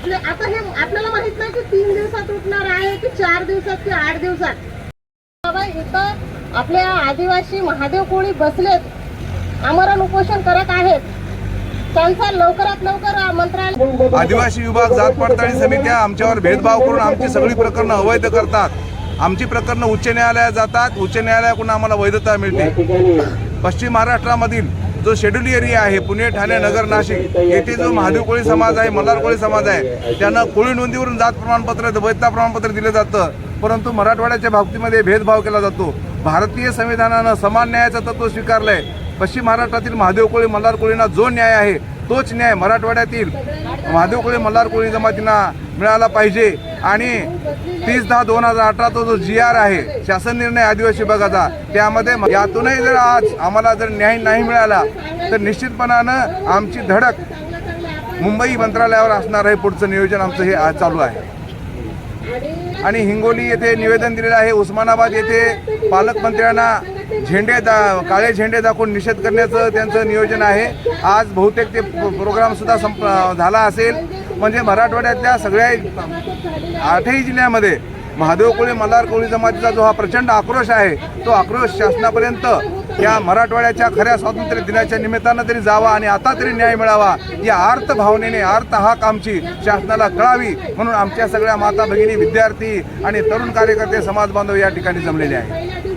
आपले आता हे आपल्याला माहीत नाही की तीन दिवसात उठणार आहे की चार दिवसात की आठ दिवसात. बाबा इथं आपल्या आदिवासी महादेव कोळी बसलेत. आमरण उपोषण करत आहेत. त्यांचा लवकरात लवकर आदिवासी विभाग जात पडताळणी समित्या आमच्यावर भेदभाव करून आमची सगळी प्रकरणं अवैध करतात. आमची प्रकरणं उच्च न्यायालयात जातात. उच्च न्यायालयाकडून आम्हाला वैधता मिळते. पश्चिम महाराष्ट्रामधील जो शेड्यूल एरिया आहे पुणे ठाणे नगर नाशिक येथे जो महादेव कोळी समाज आहे मल्हार कोळी समाज आहे त्यांना कोळी नोंदीवरून जात प्रमाणपत्र वैधता प्रमाणपत्र दिलं जातं. परंतु मराठवाड्याच्या बाबतीमध्ये भेदभाव केला जातो. भारतीय संविधानानं समान न्यायाचं तत्व स्वीकारलंय. पश्चिम महाराष्ट्रातील महादेव कोळी मल्हार कोळींना जो न्याय आहे तोच न्याय मराठवाड्यातील महादेव कोळी मल्हार कोळी जमातींना मिळाला पाहिजे. आणि तीस दहा दोन हजार अठराचा जो जी आर आहे शासन निर्णय आदिवासी विभागाचा त्यामध्ये यातूनही जर आज आम्हाला जर न्याय नाही मिळाला तर निश्चितपणानं आमची धडक मुंबई मंत्रालयावर असणार आहे. पुढचं नियोजन आमचं हे आज चालू आहे. आणि हिंगोली येथे निवेदन दिलेलं आहे. उस्मानाबाद येथे पालकमंत्र्यांना झेंडे दा काळे झेंडे दाखवून निषेध करण्याचं त्यांचं नियोजन आहे. आज बहुतेक ते प्रोग्रामसुद्धा संप झाला असेल. म्हणजे मराठवाड्यातल्या सगळ्या आठही जिल्ह्यामध्ये महादेव कोळी मल्हार कोळी जमातीचा जो हा प्रचंड आक्रोश आहे तो आक्रोश शासनापर्यंत या मराठवाड्याच्या खऱ्या स्वातंत्र्य दिनाच्या निमित्तानं तरी जावा आणि आता तरी न्याय मिळावा या आर्थ भावनेने अर्थ हाक आमची शासनाला कळावी म्हणून आमच्या सगळ्या माता भगिनी विद्यार्थी आणि तरुण कार्यकर्ते समाज बांधव या ठिकाणी जमलेले आहेत.